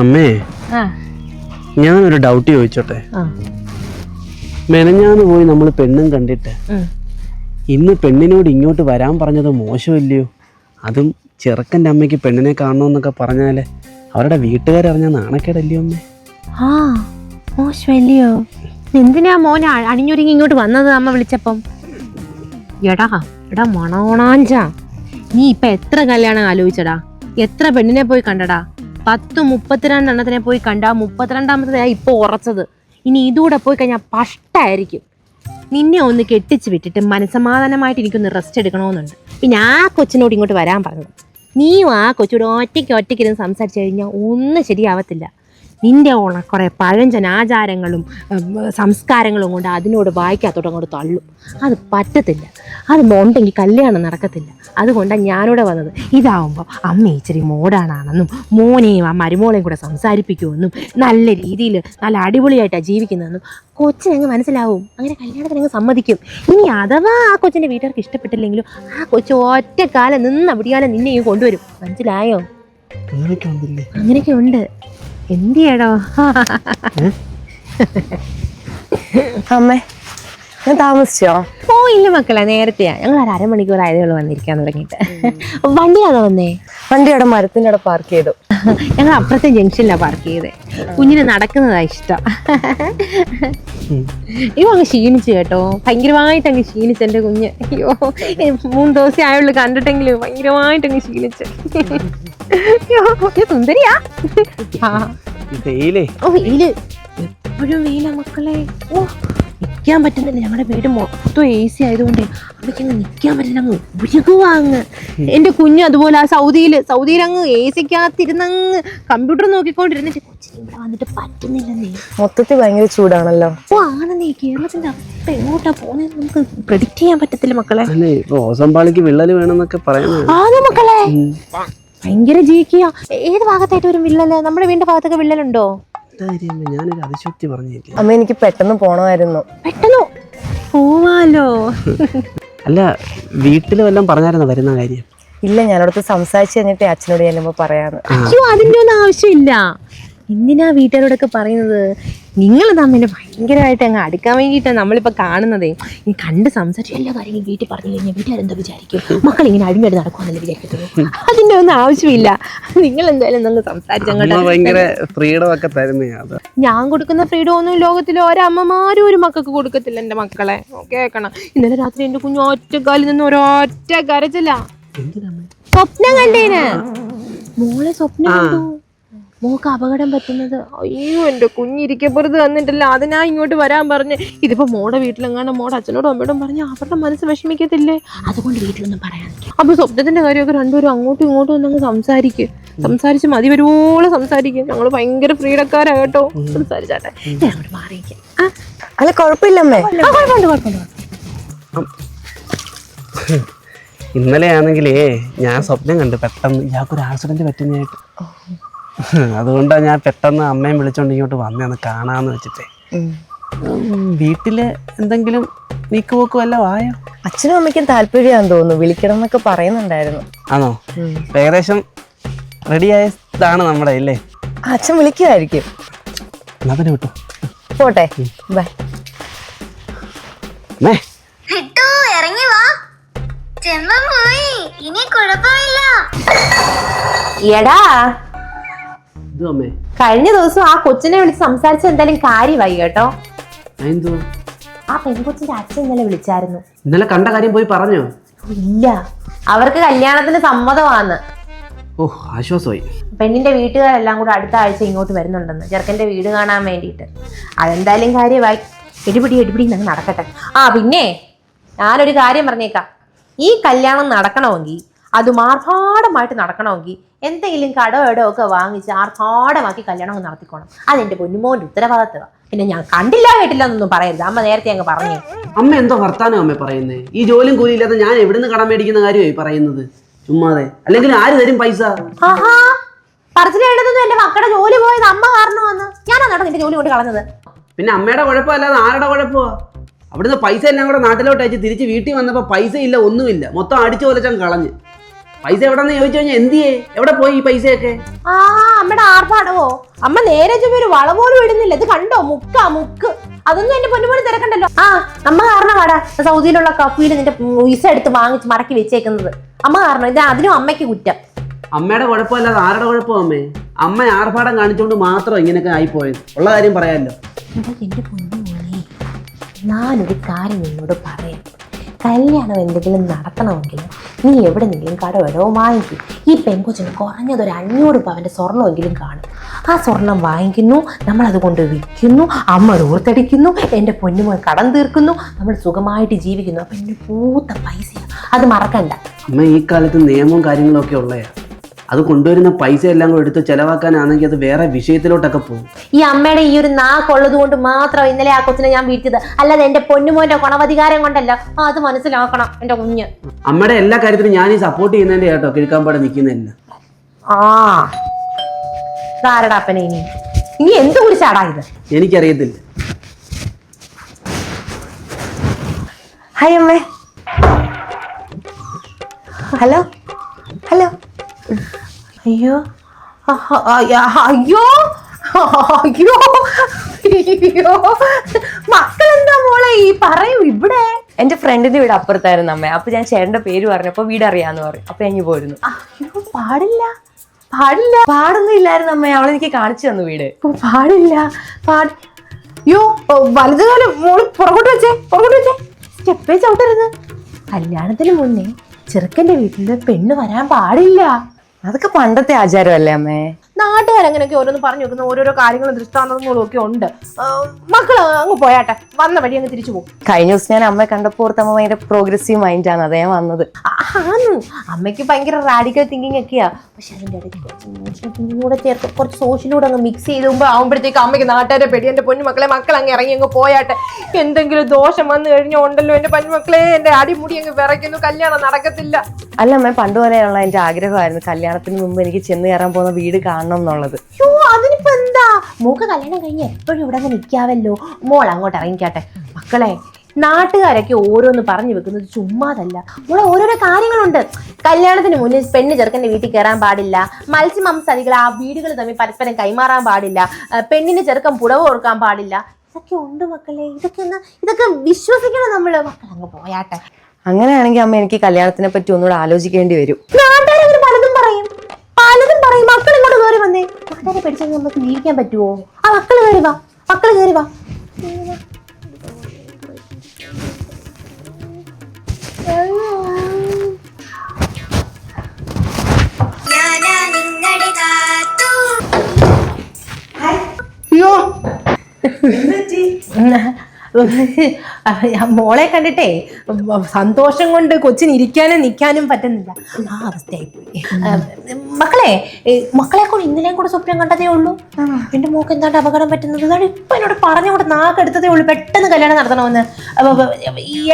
അമ്മേ ഞാൻ ഒരു ഡൗട്ട് ചോദിച്ചോട്ടെ? മെനഞ്ഞാന്ന് പോയി നമ്മൾ പെണ്ണും കണ്ടിട്ട്. ഇന്ന് പെണ്ണിനോട് ഇങ്ങോട്ട് വരാൻ പറഞ്ഞത് മോശമില്ലയോ? അതും ചെറുക്കന്റെ അമ്മയ്ക്ക് പെണ്ണിനെ കാണണമെന്നൊക്കെ പറഞ്ഞാൽ അവരുടെ വീട്ടുകാരറിഞ്ഞ നാണക്കേടല്ലയോ അമ്മേ? ആ മോശമല്ലയോ? എന്തിനാ മോൻ അണിഞ്ഞൊരുങ്ങി ഇങ്ങോട്ട് വന്നത് അമ്മ വിളിച്ചപ്പം? എടാ എടാ മണോണാഞ്ചാ. നീ ഇപ്പൊ എത്ര കല്യാണം ആലോചിച്ചടാ? എത്ര പെണ്ണിനെ പോയി കണ്ടടാ? പത്ത് മുപ്പത്തിരണ്ടെണ്ണത്തിനെ പോയി കണ്ട മുപ്പത്തിരണ്ടാമത്തെ ഇപ്പോൾ ഉറച്ചത്. ഇനി ഇതുകൂടെ പോയി കഴിഞ്ഞാൽ പഷ്ടായിരിക്കും. നിന്നെ ഒന്ന് കെട്ടിച്ച് വിട്ടിട്ട് മനസമാധാനമായിട്ട് എനിക്കൊന്ന് റെസ്റ്റ് എടുക്കണമെന്നുണ്ട്. പിന്നെ ആ കൊച്ചിനോട് ഇങ്ങോട്ട് വരാൻ പറഞ്ഞു നീയും ആ കൊച്ചിനോട് ഒറ്റയ്ക്ക് ഒറ്റയ്ക്ക് ഇരുന്ന് സംസാരിച്ചു കഴിഞ്ഞാൽ ഒന്നും ശരിയാവത്തില്ല. നിന്റെ ഓണ കുറേ പഴഞ്ചൻ ആചാരങ്ങളും സംസ്കാരങ്ങളും കൊണ്ട് അതിനോട് വായിക്കാത്തോട്ട് അങ്ങോട്ട് തള്ളും. അത് പറ്റത്തില്ല. അത് ഉണ്ടെങ്കിൽ കല്യാണം നടക്കത്തില്ല. അതുകൊണ്ടാണ് ഞാനിവിടെ വന്നത്. ഇതാവുമ്പോൾ അമ്മ ഇച്ചിരി മോഡാണാണെന്നും മോനെയും ആ മരുമോളെയും കൂടെ സംസാരിപ്പിക്കുമെന്നും നല്ല രീതിയിൽ നല്ല അടിപൊളിയായിട്ടാണ് ജീവിക്കുന്നതെന്നും കൊച്ചിനങ്ങ് മനസ്സിലാവും. അങ്ങനെ കല്യാണത്തിന് അങ്ങ് സമ്മതിക്കും. ഇനി അഥവാ ആ കൊച്ചിന്റെ വീട്ടുകാർക്ക് ഇഷ്ടപ്പെട്ടില്ലെങ്കിലും ആ കൊച്ചു ഒറ്റക്കാലം കാലം നിന്ന് അവിടെയാലും നിന്നെയും കൊണ്ടുവരും. മനസ്സിലായോ? അങ്ങനെയൊക്കെ ഉണ്ട്. എന്ത് ചെയ്യടോ അമ്മേ ഞാൻ താമസിച്ചോ? ഓ ഇല്ല മക്കളെ നേരത്തെയാ. ഞങ്ങൾ ഒരു അരമണിക്കൂർ ആയതേ ഉള്ളൂ വന്നിരിക്കാൻ തുടങ്ങിയിട്ട്. വണ്ടിയാണോ വന്നേ? വണ്ടി അവിടെ മരത്തിന്റെ അവിടെ പാർക്ക് ചെയ്തു. ഞങ്ങൾ അപ്പുറത്തെ ജംഗ്ഷനിലാണ് പാർക്ക് ചെയ്തേ. കുഞ്ഞിന് നടക്കുന്നതാ ഇഷ്ടം. ഇവ അങ്ങ് ക്ഷീണിച്ചു കേട്ടോ. ഭയങ്കരമായിട്ട് അങ്ങ് ക്ഷീണിച്ചു എന്റെ കുഞ്ഞ്. അയ്യോ മൂന്ന് ദിവസം ആയുള്ളൂ കണ്ടിട്ടെങ്കിലും ഭയങ്കരമായിട്ട് അങ്ങ് ക്ഷീണിച്ചു. സുന്ദരിയാ വെയിലേ ഓ വെയിൽ എപ്പോഴും വെയിലാ മക്കളെ. ഓ നിൽക്കാൻ പറ്റുന്നില്ല. ഞങ്ങളുടെ വീട് മൊത്തം എ സി ആയതുകൊണ്ട് അമ്മയ്ക്ക് അങ്ങ് നിൽക്കാൻ പറ്റില്ല. അങ്ങ് ഉരുകുവാ അങ്ങ് എന്റെ കുഞ്ഞ് അതുപോലെ ആ സൗദിയിൽ സൗദിയിൽ അങ്ങ് എ സിക്കകത്തിരുന്നങ്ങ് കമ്പ്യൂട്ടർ നോക്കിക്കൊണ്ടിരുന്നിട്ട് കൊച്ചിന് ഇവിടെ വന്നിട്ട് പറ്റുന്നില്ലെന്നേ. മൊത്തത്തിൽ ഭയങ്കര ചൂടാണല്ലോ. ഓ ആണെന്നേ. കേരളത്തിന്റെ അവസ്ഥ എങ്ങോട്ടാ പോകുന്നത് നമുക്ക് പ്രഡിക്റ്റ് ചെയ്യാൻ പറ്റത്തില്ല മക്കളെ. റോസമ്പാളിക്ക് ഇപ്പൊ ഓസംപാളിക്ക് വേണമെന്നൊക്കെ പറയുന്നത്. ആണോ മക്കളെ? ഭയങ്കര ജീവിക്കുക ഏത് ഭാഗത്തായിട്ട് വരും വിള്ളൽ നമ്മുടെ വീടിന്റെ ഭാഗത്തൊക്കെ വിള്ളലുണ്ടോ? ഞാനൊരു അതിശക്തി പറഞ്ഞില്ല? അമ്മ എനിക്ക് പെട്ടെന്ന് പോണമായിരുന്നു. പെട്ടെന്ന് പോവാലോ. അല്ല വീട്ടിൽ വല്ലതും പറഞ്ഞായിരുന്നു വരുന്ന കാര്യം? ഇല്ല ഞാനവിടുത്തെ സംസാരിച്ചു കഴിഞ്ഞിട്ട് അച്ഛനോട് ചെല്ലുമ്പോ പറയാന്ന്. അയ്യോ അതിന്റെ ഒന്നും ആവശ്യമില്ല. എന്തിനാ വീട്ടുകാരോടൊക്കെ പറയുന്നത്? നിങ്ങൾ തമ്മിൽ ഭയങ്കരമായിട്ട് അങ്ങ് അടുക്കാൻ വേണ്ടിയിട്ടാണ് നമ്മളിപ്പോൾ കാണുന്നത്. ഈ കണ്ട് സംസാരിച്ച് എല്ലാ കാര്യങ്ങളും വീട്ടിൽ പറഞ്ഞു കഴിഞ്ഞാൽ വീട്ടുകാരെന്താ വിചാരിക്കും? മക്കൾ ഇങ്ങനെ അടിമേട് നടക്കുമെന്നല്ലേ വിചാരിക്കത്തുള്ളൂ. അതിന്റെ ഒന്നും ആവശ്യമില്ല. നിങ്ങൾ എന്തായാലും നിങ്ങൾ സംസാരിച്ചങ്ങോട്ട് ഞാൻ കൊടുക്കുന്ന ഫ്രീഡം ഒന്നും ലോകത്തിൽ ഒരമ്മമാരും ഒരു മക്കൾക്ക് കൊടുക്കത്തില്ല എന്റെ മക്കളെ. കേൾക്കണം. ഇന്നലെ രാത്രി എന്റെ കുഞ്ഞു ഒറ്റക്കാലിൽ നിന്ന് ഒരൊറ്റ കരച്ചില്ല സ്വപ്നം കണ്ടേന്. മോളെ സ്വപ്നം കണ്ടു. മോക്ക് അപകടം പറ്റുന്നത്. അയ്യോ എന്റെ കുഞ്ഞിരിക്കപ്പുറത്ത് വന്നിട്ടില്ല. അതിനാ ഇങ്ങോട്ട് വരാൻ പറഞ്ഞ്. ഇതിപ്പോൾ മോടെ വീട്ടിലെങ്ങാണ്ട് മോടെ അച്ഛനോടും അമ്മയോടും പറഞ്ഞ് അവരുടെ മനസ്സ് വിഷമിക്കത്തില്ലേ? അതുകൊണ്ട് വീട്ടിലൊന്നും പറയാൻ അപ്പോൾ സ്വപ്നത്തിന്റെ കാര്യമൊക്കെ രണ്ടുപേരും അങ്ങോട്ടും ഇങ്ങോട്ടും ഒന്നങ്ങ് സംസാരിക്കും. സംസാരിച്ച് മതി വരുവോളം സംസാരിക്കും. ഞങ്ങൾ ഭയങ്കര ഫ്രീഡക്കാരാ കേട്ടോ. സംസാരിച്ചാട്ടെ. ഞാൻ അങ്ങോട്ട് മാറിയിക്കാം ആ. അല്ല കുഴപ്പമില്ലമ്മേ ആ, കുഴപ്പമുണ്ട് കുഴപ്പമുണ്ട് ഇന്നലെ ആണെങ്കിലേ ഞാൻ സ്വപ്നം കണ്ടു. പെട്ടെന്ന് ഇയാൾക്കൊരു ആക്സിഡന്റ് പറ്റുന്നതായിട്ട്. അതുകൊണ്ടാണ് ഞാൻ പെട്ടെന്ന് അമ്മയും വിളിച്ചോണ്ട് ഇങ്ങോട്ട് വന്നേന്ന് കാണാന്ന് വെച്ചിട്ടേ. വീട്ടിൽ എന്തെങ്കിലും നീക്കുപോക്ക് വല്ല ആയോ അച്ഛനും അമ്മയ്ക്കും താല്പര്യമാണെന്ന് തോന്നുന്നു. വിളിക്കണം എന്നൊക്കെ പറയുന്നുണ്ടായിരുന്നു. ആണോ. ഏകദേശം റെഡിയായതാണ് നമ്മുടെ അല്ലേ? അച്ഛൻ വിളിക്കുമായിരിക്കും. എന്നാ പിന്നെ വിട്ടു. പോട്ടെ. ബൈ. കിട്ടു ഇറങ്ങി വാ. പോയി. ഇനി കുഴപ്പമില്ല. എടാ അമ്മേ. കഴിഞ്ഞ ദിവസം ആ കൊച്ചിനെ വിളിച്ച് സംസാരിച്ച എന്തായാലും കാര്യമായി കേട്ടോ. എന്തോ ആ പെൺകൊച്ചിന്റെ അച്ഛൻ ഇന്നലെ വിളിച്ചായിരുന്നു. ഇന്നലെ കണ്ട കാര്യം പോയി പറഞ്ഞോ? ഇല്ല. അവർക്ക് കല്യാണത്തിന് സമ്മതമാണ് ഓ ആശ്വാസമായി. പെണ്ണിന്റെ വീട്ടുകാരെല്ലാം കൂടെ അടുത്ത ആഴ്ച ഇങ്ങോട്ട് വരുന്നുണ്ടെന്ന്. ചെറുക്കന്റെ വീട് കാണാൻ വേണ്ടിയിട്ട്. അതെന്തായാലും കാര്യമായി. എടുപിടി എടുപിടി ഞങ്ങൾ നടക്കട്ടെ. ആ പിന്നെ ഞാനൊരു കാര്യം പറഞ്ഞേക്കാം. ഈ കല്യാണം നടക്കണമെങ്കിൽ അത് ആർഭാടമായിട്ട് നടക്കണമെങ്കിൽ എന്തെങ്കിലും കടോ ഇടോ ഒക്കെ വാങ്ങിച്ച് ആർഭാടമാക്കി കല്യാണം നടത്തിക്കോണം. അതെന്റെ പൊന്നുമോന്റെ ഉത്തരവാദിത്വം പിന്നെ ഞാൻ കണ്ടില്ല കേട്ടില്ല എന്നൊന്നും പറയരുത്. അമ്മ നേരത്തെ അങ്ങ് പറഞ്ഞു. അമ്മ എന്തോ വർത്താനം അമ്മ പറയുന്നേ? ഈ ജോലിയും കൂലി ഇല്ലാതെ ഞാൻ എവിടുന്ന് കടം മേടിക്കുന്ന കാര്യമായി പറയുന്നത്? ചുമ്മാതെ. അല്ലെങ്കിൽ ആര് തരും പൈസ? ആഹാ. എന്റെ മക്കളുടെ ജോലി പോയത് അമ്മ കാരണമാന്ന്. ഞാനാണ് നിന്റെ ജോലി കൊണ്ട് കളഞ്ഞത്. പിന്നെ അമ്മയുടെ കുഴപ്പമല്ലാതെ ആരുടെ കുഴപ്പമോ? അവിടുന്ന് പൈസ എല്ലാം കൂടെ നാട്ടിലോട്ട് അയച്ച് തിരിച്ച് വീട്ടിൽ വന്നപ്പോൾ പൈസ ഇല്ല ഒന്നുമില്ല. മൊത്തം അടിച്ചു കൊലച്ചാൻ കളഞ്ഞ്. പൈസ എവിടെന്ന് ചോദിച്ചു കഴിഞ്ഞാൽ എന്തിയേ? എവിടെ പോയി ഈ പൈസയൊക്കെ? ആ അമ്മയുടെ ആർഭാടവോ അമ്മ നേരെ ചൊവ്വേ ഒരു വള പോലും ഇടുന്നില്ല. ഇത് കണ്ടോ? മുക്കാ മുക്ക്. അതൊന്നും എന്റെ പൊന്നുപോലെ തിരക്കണ്ടല്ലോ. ആ അമ്മ കാരണമാടാ സൗദിയിലുള്ള കഫിയിൽ നിന്റെ പൈസ എടുത്ത് വാങ്ങിച്ച് മറക്കി വെച്ചേക്കുന്നത്. അമ്മ കാരണം? ഇത് അതിനും അമ്മയ്ക്ക് കുറ്റം. അമ്മയുടെ കുഴപ്പമല്ലാതെ ആരുടെ കുഴപ്പം അമ്മേ? അമ്മ ആർഭാടം കാണിച്ചുകൊണ്ട് മാത്രം ഇങ്ങനെയൊക്കെ ആയിപ്പോയത്. ഉള്ള കാര്യം പറയാമല്ലോ. എന്റെ പൊന്നു ഞാനൊരു കാര്യം നിന്നോട് പറയാം. കല്യാണം എന്തെങ്കിലും നടത്തണമെങ്കിൽ നീ എവിടെ നിന്നെങ്കിലും കടവടോ വാങ്ങിക്കും. ഈ പെൺകുച്ചിന് കുറഞ്ഞത് ഒരു അഞ്ഞൂറ് പവന്റെ സ്വർണമെങ്കിലും കാണും. ആ സ്വർണം വാങ്ങിക്കുന്നു നമ്മളത് കൊണ്ട് വിൽക്കുന്നു അമ്മ ഓർത്തടിക്കുന്നു എന്റെ പൊന്നുമോൻ കടം തീർക്കുന്നു നമ്മൾ സുഖമായിട്ട് ജീവിക്കുന്നു. അപ്പം എന്റെ പൂത്ത പൈസയാണ് അത് മറക്കണ്ട. അമ്മ ഈ കാലത്ത് നിയമവും കാര്യങ്ങളൊക്കെ ഉള്ളതാണ് അത് കൊണ്ടുവരുന്ന പൈസ എല്ലാം കൂടെ എടുത്ത് ചെലവാക്കാനാണെങ്കിൽ അത് വേറെ വിഷയത്തിലോട്ടൊക്കെ പോകും. ഈ അമ്മയുടെ ഈ ഒരു നാക്കുള്ളത് കൊണ്ട് മാത്രം ഇന്നലെ ആ കൊച്ചിനെ ഞാൻ വീഴ്ത്തിയത്. അല്ലാതെ എന്റെ പൊന്നുമോന്റെ ഗുണവധികാരം കൊണ്ടല്ല. അത് മനസ്സിലാക്കണം എന്റെ കുഞ്ഞ്. അമ്മയുടെ എല്ലാ കാര്യത്തിലും ഞാൻ ഈ സപ്പോർട്ട് ചെയ്യുന്നതിന്റെ കേട്ടോ കിഴക്കാമ്പാടെ നിൽക്കുന്നില്ല ആ. ഇനി? ഇനി എന്ത് കുറിച്ചാടാ ഇത്? എനിക്കറിയത്തില്ല. ഹായ് അമ്മേ. ഹലോ. ഹലോ. അയ്യോ. അയ്യ, അയ്യോ. അയ്യോ. മക്കളെന്താ മോളെ ഈ പറയൂ ഇവിടെ? എന്റെ ഫ്രണ്ടിന്റെ വീട് അപ്പുറത്തായിരുന്നു അമ്മ. അപ്പൊ ഞാൻ ചേട്ടന്റെ പേര് പറഞ്ഞപ്പോ വീട് അറിയാന്ന് പറഞ്ഞു. അപ്പൊ ഞാൻ പോരുന്നു. പോയിരുന്നു അയ്യോ പാടില്ല. പാടില്ല. പാടൊന്നും ഇല്ലായിരുന്നു അമ്മ. അവളെ എനിക്ക് കാണിച്ചു തന്നു വീട്. പാടില്ല. പാടി. അയ്യോ വലതുകാലം മോൾ പുറകോട്ട് വെച്ചേ പുറകോട്ട് വെച്ചേ. സ്റ്റെപ്പേ ചവിട്ടരുത് കല്യാണത്തിന് മുന്നേ ചെറുക്കന്റെ വീട്ടിൽ പെണ്ണ് വരാൻ പാടില്ല. അതൊക്കെ പണ്ടത്തെ ആചാരമല്ലേ അമ്മേ? നാട്ടുകാരങ്ങനെയൊക്കെ ഓരോന്ന് പറഞ്ഞു വെക്കുന്ന ഓരോരോ കാര്യങ്ങളും ദൃഷ്ടാന്തങ്ങളും ഒക്കെ ഉണ്ട്. മക്കൾ അങ്ങ് പോയാട്ടെ. വന്ന വഴി അങ്ങ് തിരിച്ചു പോകും. കഴിഞ്ഞ ദിവസം ഞാൻ അമ്മയെ കണ്ടപ്പോൾ അമ്മയുടെ അമ്മ ഭയങ്കര പ്രോഗ്രസീവ് മൈൻഡാണ് അതേ വന്നത്. അമ്മയ്ക്ക് ഭയങ്കര റാഡിക്കൽ തിങ്കിങ് ഒക്കെയാ. പക്ഷെ അതിന്റെ ഇടയ്ക്ക് കുറച്ച് ഇമോഷണൽ തിങ്കിങ് കൂടെ ചേർത്ത് കുറച്ച് സോഷ്യലൂടെ അങ്ങ് മിക്സ് ചെയ്തുമ്പോൾ ആകുമ്പോഴത്തേക്ക് അമ്മയ്ക്ക് നാട്ടുകാരെ പേടി. എന്റെ പൊന്നുമക്കളെ മക്കൾ അങ്ങ് ഇറങ്ങി അങ്ങ് പോയാട്ടെ. എന്തെങ്കിലും ദോഷം വന്നു കഴിഞ്ഞാൽ ഉണ്ടല്ലോ എന്റെ പൊന്നുമക്കളെ എന്റെ അടിമുടി അങ്ങ് വിറയ്ക്കുന്നു. കല്യാണം നടക്കത്തില്ല. അല്ല അമ്മ പണ്ട് പോലെയുള്ള എന്റെ ആഗ്രഹമായിരുന്നു. കല്യാണത്തിന് മുമ്പ് എനിക്ക് ചെന്ന് കയറാൻ പോകുന്ന വീട് കാണണം യോ അതിനിപ്പോ എന്താ? മോക്ക് കല്യാണം കഴിഞ്ഞ് എപ്പോഴും ഇവിടെ അങ്ങ് നിൽക്കാവല്ലോ മോൾ അങ്ങോട്ട് ഇറങ്ങിക്കാട്ടെ. മക്കളെ നാട്ടുകാരൊക്കെ ഓരോന്ന് പറഞ്ഞു വെക്കുന്നത് ചുമ്മാതല്ല. മോളെ ഓരോരോ കാര്യങ്ങളുണ്ട്. കല്യാണത്തിന് മുന്നിൽ പെണ്ണ് ചെറുക്കന്റെ വീട്ടിൽ കയറാൻ പാടില്ല. മത്സ്യമാംസാദികൾ ആ വീടുകൾ തമ്മിൽ പരസ്പരം കൈമാറാൻ പാടില്ല. പെണ്ണിന് ചെറുക്കൻ പുടവ് കൊടുക്കാൻ പാടില്ല. ഇതൊക്കെ ഉണ്ട് മക്കളെ. ഇതൊക്കെ ഒന്ന് ഇതൊക്കെ വിശ്വസിക്കണം നമ്മൾ. മക്കൾ അങ്ങ് പോയാട്ടെ. അങ്ങനെയാണെങ്കിൽ അമ്മ എനിക്ക് കല്യാണത്തിനെ പറ്റി ഒന്നുകൂടെ ആലോചിക്കേണ്ടി വരും. നാട്ടുകാരെ പഠിച്ചാൽ നമുക്ക് ജീവിക്കാൻ പറ്റുമോ ആ മക്കൾ കയറി വാ. മക്കൾ കയറി വാ. അയ്യോ. മോളെ കണ്ടിട്ടേ സന്തോഷം കൊണ്ട് കൊച്ചിന് ഇരിക്കാനും നിൽക്കാനും പറ്റുന്നില്ല. ആ അവസ്ഥയായി പോയി. മക്കളെ മക്കളെ കൂടെ ഇന്നലെയും കൂടെ സ്വപ്നം കണ്ടതേ ഉള്ളൂ. എന്റെ മോക്ക് എന്താണ്ട് അപകടം പറ്റുന്നത്? അതാണ് ഇപ്പൊ എന്നോട് പറഞ്ഞുകൊണ്ട് നാക്കെടുത്തതേ ഉള്ളൂ. പെട്ടെന്ന് കല്യാണം നടത്തണമെന്ന്.